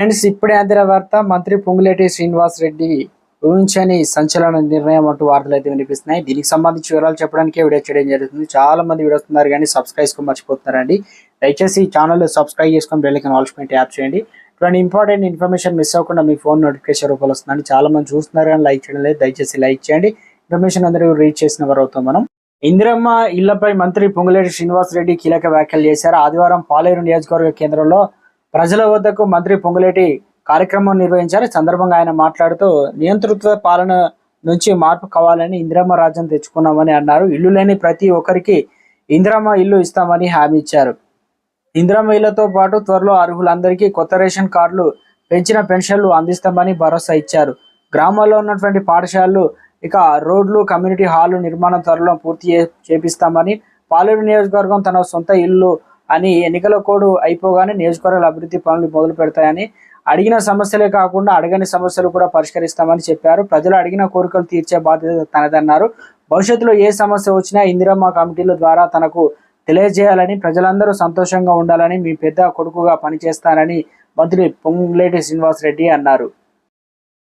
Friends ఇప్పుడే అందిన వార్త మంత్రి పొంగులేటి శ్రీనివాస్ రెడ్డి ఊహించని సంచలన నిర్ణయం అంటూ వార్తలు అయితే వినిపిస్తున్నాయి. దీనికి సంబంధించి వివరాలు చెప్పడానికి వీడియో చేయడం జరుగుతుంది. చాలా మంది వీడియోస్తున్నారు కానీ సబ్స్క్రైబ్ చేసుకొని మర్చిపోతున్నారండి. దయచేసి ఈ ఛానల్ సబ్స్క్రైబ్ చేసుకొని బెల్లైకన్ ఆల్స్మెంట్ యాప్ చేయండి. ఇటువంటి ఇంపార్టెంట్ ఇన్ఫర్మేషన్ మిస్ అవ్వకుండా మీ ఫోన్ నోటిఫికేషన్ రూపంలో వస్తుందండి. చాలా మంది చూస్తున్నారు కానీ లైక్ చేయడం లేదు. దయచేసి లైక్ చేయండి. ఇన్ఫర్మేషన్ అందరూ రీచ్ చేసిన వారు అవుతాం మనం. ఇందిరమ్మ ఇళ్ళపై మంత్రి పొంగులేటి శ్రీనివాస్ రెడ్డి కీలక వ్యాఖ్యలు చేశారు. ఆదివారం పాలేరు నియోజకవర్గ కేంద్రంలో ప్రజల వద్దకు మంత్రి పొంగులేటి కార్యక్రమం నిర్వహించారు. సందర్భంగా ఆయన మాట్లాడుతూ నియంతృత్వ పాలన నుంచి మార్పు కావాలని ఇందిరమ్మ రాజ్యం తెచ్చుకున్నామని అన్నారు. ఇల్లు లేని ప్రతి ఒక్కరికి ఇందిరమ్మ ఇల్లు ఇస్తామని హామీ ఇచ్చారు. ఇందిరమ్మ ఇళ్ళతో పాటు త్వరలో అర్హులందరికీ కొత్త రేషన్ కార్డులు పెంచిన పెన్షన్లు అందిస్తామని భరోసా ఇచ్చారు. గ్రామాల్లో ఉన్నటువంటి పాఠశాలలు ఇక రోడ్లు కమ్యూనిటీ హాలు నిర్మాణం త్వరలో పూర్తి చేపిస్తామని పాలేరు నియోజకవర్గం తన సొంత ఇల్లు అని ఎన్నికల కోడ్ అయిపోగానే నియోజకవర్గాల అభివృద్ధి పనులు మొదలు పెడతాయని అడిగిన సమస్యలే కాకుండా అడగని సమస్యలు కూడా పరిష్కరిస్తామని చెప్పారు. ప్రజలు అడిగిన కోరికలు తీర్చే బాధ్యత తనదన్నారు. భవిష్యత్తులో ఏ సమస్య వచ్చినా ఇందిరమ్మ కమిటీల ద్వారా తనకు తెలియజేయాలని ప్రజలందరూ సంతోషంగా ఉండాలని మీ పెద్ద కొడుకుగా పనిచేస్తానని మంత్రి పొంగులేటి శ్రీనివాస్ రెడ్డి అన్నారు.